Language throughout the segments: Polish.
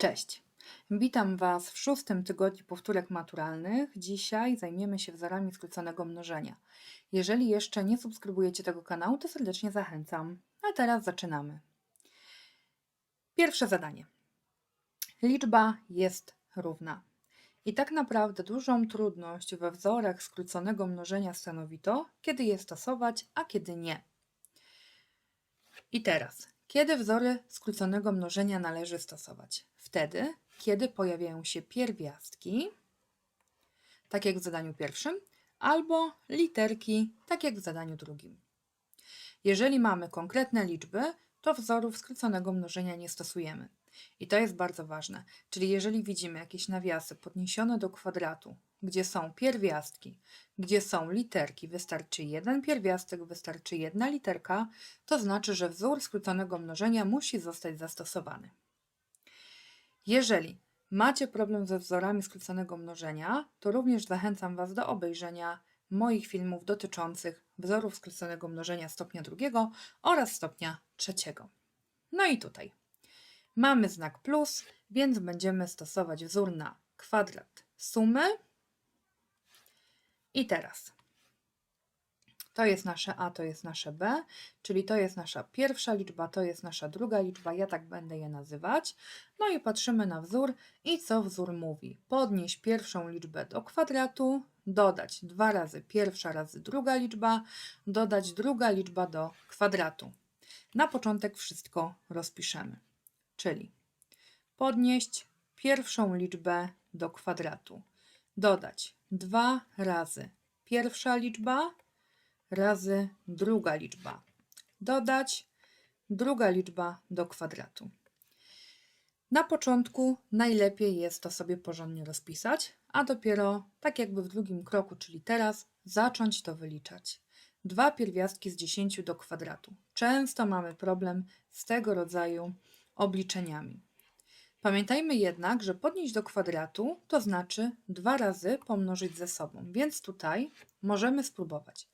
Cześć! Witam Was w szóstym tygodniu powtórek maturalnych. Dzisiaj zajmiemy się wzorami skróconego mnożenia. Jeżeli jeszcze nie subskrybujecie tego kanału, to serdecznie zachęcam. A teraz zaczynamy. Pierwsze zadanie. Liczba jest równa. I tak naprawdę dużą trudność we wzorach skróconego mnożenia stanowi to, kiedy je stosować, a kiedy nie. I teraz, kiedy wzory skróconego mnożenia należy stosować? Wtedy, kiedy pojawiają się pierwiastki, tak jak w zadaniu pierwszym, albo literki, tak jak w zadaniu drugim. Jeżeli mamy konkretne liczby, to wzorów skróconego mnożenia nie stosujemy. I to jest bardzo ważne. Czyli jeżeli widzimy jakieś nawiasy podniesione do kwadratu, gdzie są pierwiastki, gdzie są literki, wystarczy jeden pierwiastek, wystarczy jedna literka, to znaczy, że wzór skróconego mnożenia musi zostać zastosowany. Jeżeli macie problem ze wzorami skróconego mnożenia, to również zachęcam Was do obejrzenia moich filmów dotyczących wzorów skróconego mnożenia stopnia drugiego oraz stopnia trzeciego. No i tutaj mamy znak plus, więc będziemy stosować wzór na kwadrat sumy. I teraz to jest nasze A, to jest nasze B, czyli to jest nasza pierwsza liczba, to jest nasza druga liczba, ja tak będę je nazywać. No i patrzymy na wzór i co wzór mówi? Podnieść pierwszą liczbę do kwadratu, dodać dwa razy pierwsza razy druga liczba, dodać druga liczba do kwadratu. Na początek wszystko rozpiszemy, czyli podnieść pierwszą liczbę do kwadratu, dodać dwa razy pierwsza liczba razy druga liczba. Dodać druga liczba do kwadratu. Na początku najlepiej jest to sobie porządnie rozpisać, a dopiero tak jakby w drugim kroku, czyli teraz, zacząć to wyliczać. Dwa pierwiastki z 10 do kwadratu. Często mamy problem z tego rodzaju obliczeniami. Pamiętajmy jednak, że podnieść do kwadratu to znaczy dwa razy pomnożyć ze sobą, więc tutaj możemy spróbować.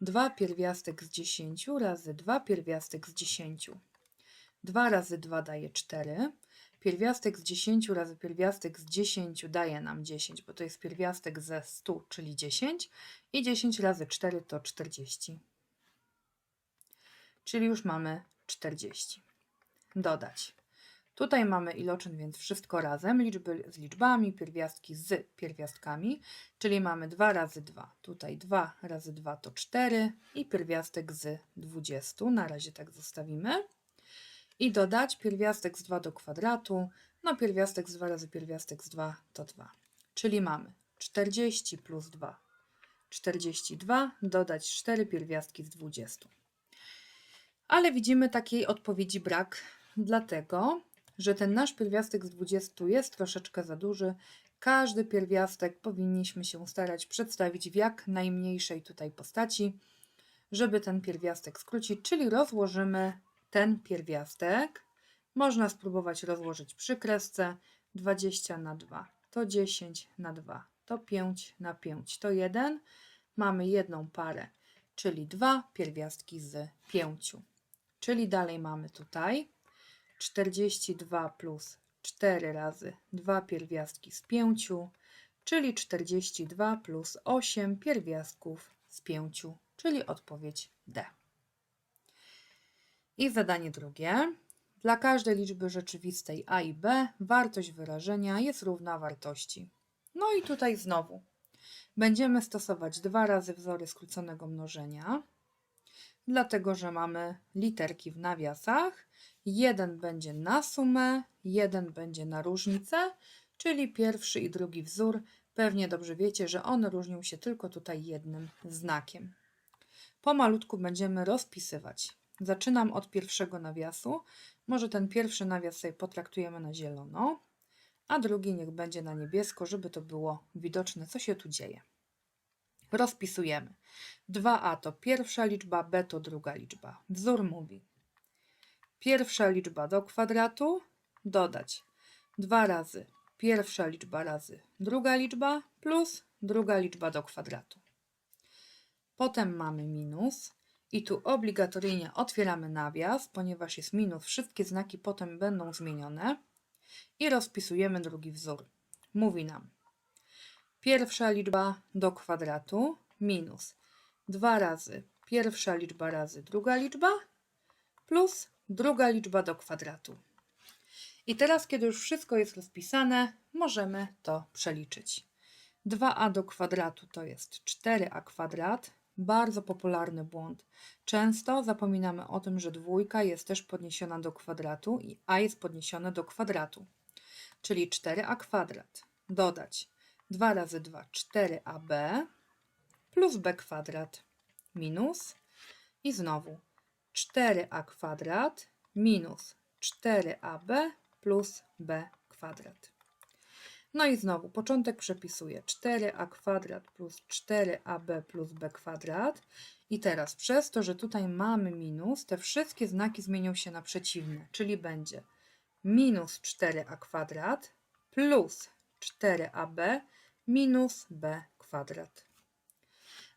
2 pierwiastek z 10 razy 2 pierwiastek z 10. 2 razy 2 daje 4. Pierwiastek z 10 razy pierwiastek z 10 daje nam 10, bo to jest pierwiastek ze 100, czyli 10. I 10 razy 4 to 40. Czyli już mamy 40. Dodać Tutaj mamy iloczyn, więc wszystko razem, liczby z liczbami, pierwiastki z pierwiastkami, czyli mamy 2 razy 2. Tutaj 2 razy 2 to 4 i pierwiastek z 20. Na razie tak zostawimy. I dodać pierwiastek z 2 do kwadratu, no pierwiastek z 2 razy pierwiastek z 2 to 2. Czyli mamy 40 plus 2. 42, dodać 4 pierwiastki z 20. Ale widzimy takiej odpowiedzi brak, dlatego że ten nasz pierwiastek z 20 jest troszeczkę za duży. Każdy pierwiastek powinniśmy się starać przedstawić w jak najmniejszej tutaj postaci, żeby ten pierwiastek skrócić, czyli rozłożymy ten pierwiastek. Można spróbować rozłożyć przy kresce 20 na 2 to 10 na 2 to 5 na 5 to 1. Mamy jedną parę, czyli dwa pierwiastki z 5. Czyli dalej mamy tutaj 42 plus 4 razy 2 pierwiastki z 5, czyli 42 plus 8 pierwiastków z 5, czyli odpowiedź D. I zadanie drugie. Dla każdej liczby rzeczywistej a i b wartość wyrażenia jest równa wartości. No i tutaj znowu będziemy stosować dwa razy wzory skróconego mnożenia, dlatego że mamy literki w nawiasach Jeden będzie na sumę, jeden będzie na różnicę, czyli pierwszy i drugi wzór. Pewnie dobrze wiecie, że one różnią się tylko tutaj jednym znakiem. Pomalutku będziemy rozpisywać. Zaczynam od pierwszego nawiasu. Może ten pierwszy nawias sobie potraktujemy na zielono, a drugi niech będzie na niebiesko, żeby to było widoczne, co się tu dzieje. Rozpisujemy. 2a to pierwsza liczba, b to druga liczba. Wzór mówi Pierwsza liczba do kwadratu dodać dwa razy pierwsza liczba razy druga liczba plus druga liczba do kwadratu. Potem mamy minus i tu obligatoryjnie otwieramy nawias, ponieważ jest minus, wszystkie znaki potem będą zmienione. I rozpisujemy drugi wzór. Mówi nam pierwsza liczba do kwadratu minus 2 razy pierwsza liczba razy druga liczba plus druga liczba do kwadratu. I teraz, kiedy już wszystko jest rozpisane, możemy to przeliczyć. 2a do kwadratu to jest 4a kwadrat. Bardzo popularny błąd. Często zapominamy o tym, że dwójka jest też podniesiona do kwadratu i a jest podniesione do kwadratu. Czyli 4a kwadrat dodać 2 razy 2 4ab plus b kwadrat minus i znowu 4a kwadrat minus 4ab plus b kwadrat. No i znowu początek przepisuję 4a kwadrat plus 4ab plus b kwadrat. I teraz przez to, że tutaj mamy minus, te wszystkie znaki zmienią się na przeciwne, czyli będzie minus 4a kwadrat plus 4ab minus b kwadrat.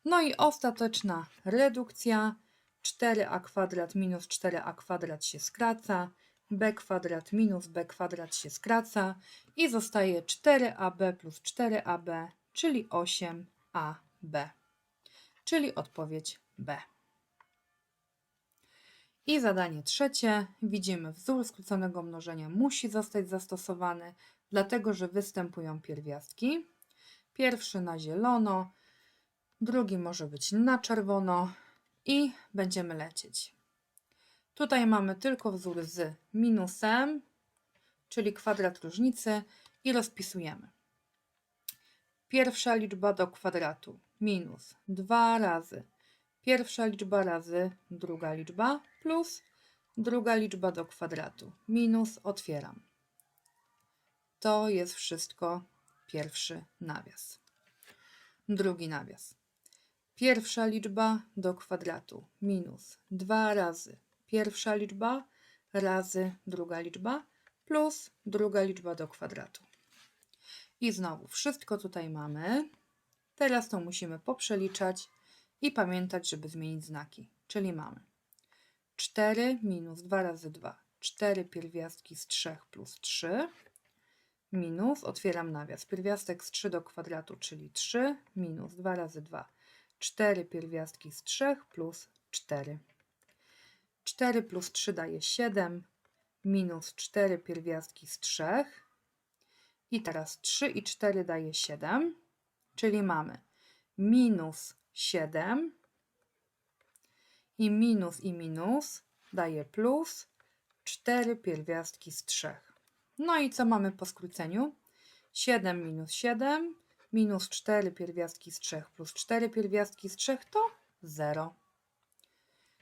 No i ostateczna redukcja 4a kwadrat minus 4a kwadrat się skraca, b kwadrat minus b kwadrat się skraca i zostaje 4ab plus 4ab, czyli 8ab, czyli odpowiedź B. I zadanie trzecie. Widzimy, wzór skróconego mnożenia musi zostać zastosowany, dlatego że występują pierwiastki. Pierwszy na zielono, drugi może być na czerwono i będziemy lecieć. Tutaj mamy tylko wzór z minusem, czyli kwadrat różnicy i rozpisujemy. Pierwsza liczba do kwadratu minus 2 razy pierwsza liczba razy druga liczba plus druga liczba do kwadratu minus otwieram. To jest wszystko pierwszy nawias. Drugi nawias. Pierwsza liczba do kwadratu minus 2 razy pierwsza liczba razy druga liczba plus druga liczba do kwadratu. I znowu wszystko tutaj mamy. Teraz to musimy poprzeliczać i pamiętać, żeby zmienić znaki. Czyli mamy 4 minus 2 razy 2, 4 pierwiastki z 3 plus 3 minus, otwieram nawias, pierwiastek z 3 do kwadratu, czyli 3 minus 2 razy 2, 4 pierwiastki z 3 plus 4. 4 plus 3 daje 7, minus 4 pierwiastki z 3. I teraz 3 i 4 daje 7, czyli mamy minus 7 i minus i minus daje plus 4 pierwiastki z 3. No i co mamy po skróceniu? 7 minus 7 minus 4 pierwiastki z 3 plus 4 pierwiastki z 3 to 0.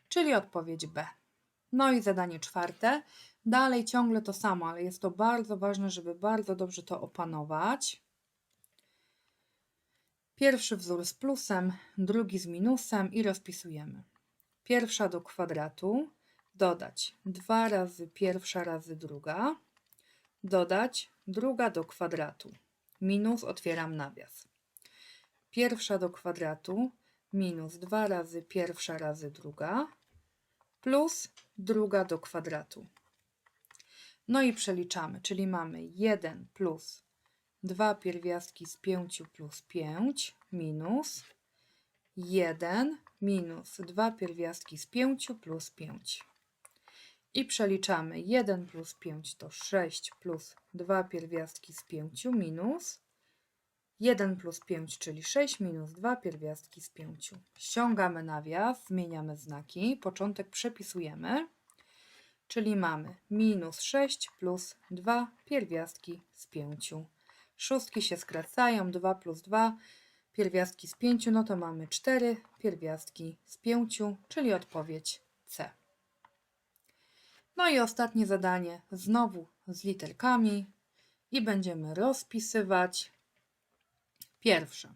Czyli odpowiedź B. No i zadanie czwarte. Dalej ciągle to samo, ale jest to bardzo ważne, żeby bardzo dobrze to opanować. Pierwszy wzór z plusem, drugi z minusem i rozpisujemy. Pierwsza do kwadratu, dodać 2 razy pierwsza razy druga, dodać druga do kwadratu, minus otwieram nawias. Pierwsza do kwadratu, minus 2 razy pierwsza razy druga, plus druga do kwadratu. No i przeliczamy, czyli mamy 1 plus 2 pierwiastki z 5 plus 5 minus 1 minus 2 pierwiastki z 5 plus 5. I przeliczamy 1 plus 5 to 6 plus 2 pierwiastki z 5 minus 1 plus 5, czyli 6 minus 2 pierwiastki z 5. Ściągamy nawias, zmieniamy znaki, początek przepisujemy, czyli mamy minus 6 plus 2 pierwiastki z 5. Szóstki się skracają, 2 plus 2 pierwiastki z 5, no to mamy 4 pierwiastki z 5, czyli odpowiedź C. No i ostatnie zadanie, znowu z literkami i będziemy rozpisywać Pierwsze.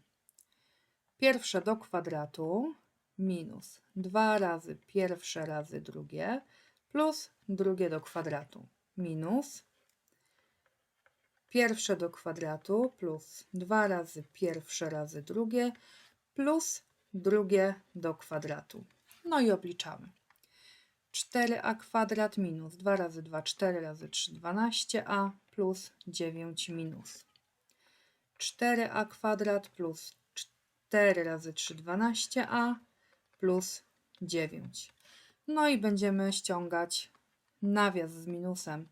Pierwsze do kwadratu minus 2 razy pierwsze razy drugie plus drugie do kwadratu minus pierwsze do kwadratu plus 2 razy pierwsze razy drugie plus drugie do kwadratu. No i obliczamy. 4a kwadrat minus 2 razy 2, 4 razy 3, 12a plus 9 minus 4a kwadrat plus 4 razy 3 12a plus 9. No i będziemy ściągać nawias z minusem,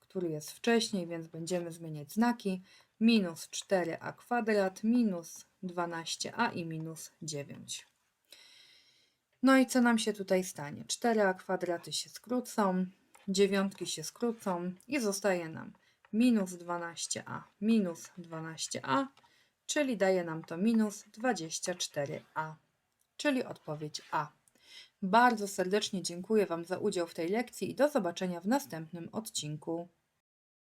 który jest wcześniej, więc będziemy zmieniać znaki. Minus 4a kwadrat, minus 12a i minus 9. No i co nam się tutaj stanie? 4a kwadraty się skrócą, dziewiątki się skrócą i zostaje nam minus 12a minus 12a, czyli daje nam to minus 24a, czyli odpowiedź A. Bardzo serdecznie dziękuję Wam za udział w tej lekcji i do zobaczenia w następnym odcinku.